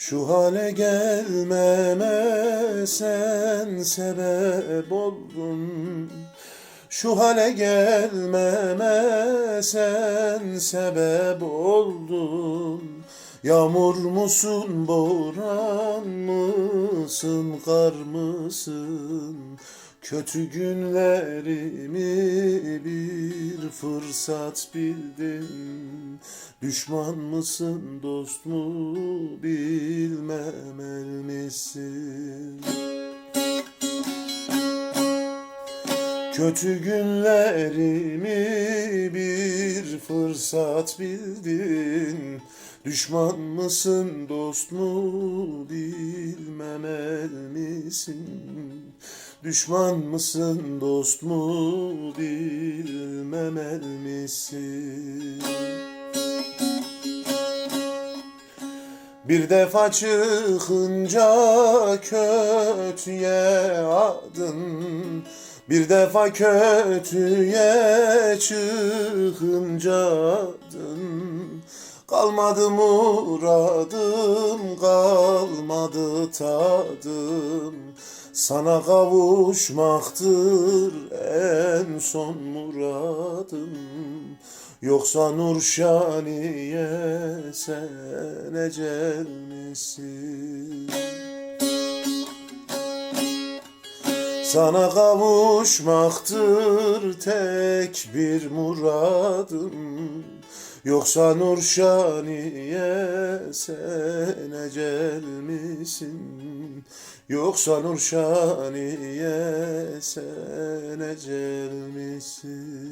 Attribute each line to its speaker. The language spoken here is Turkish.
Speaker 1: Şu hale gelmeme sen sebep oldun. Şu hale gelmeme sen sebep oldun. Yağmur musun, boran mısın, kar mısın? Kötü günlerimi bir fırsat bildin Düşman mısın, dost mu bilmemel misin? Kötü günlerimi bir fırsat bildin. Düşman mısın dost mu bilmemel misin? Düşman mısın dost mu bilmemel misin Bir defa çıkınca kötüye adın Bir defa kötüye çıkınca adın. Kalmadı muradım, kalmadı tadım. Sana kavuşmaktır en son muradım Yoksa Nurşaniye sen ecel misin? Sana kavuşmaktır tek bir muradım Yoksa Nurşaniye sen ecel misin? Yoksa Nurşaniye sen ecel misin?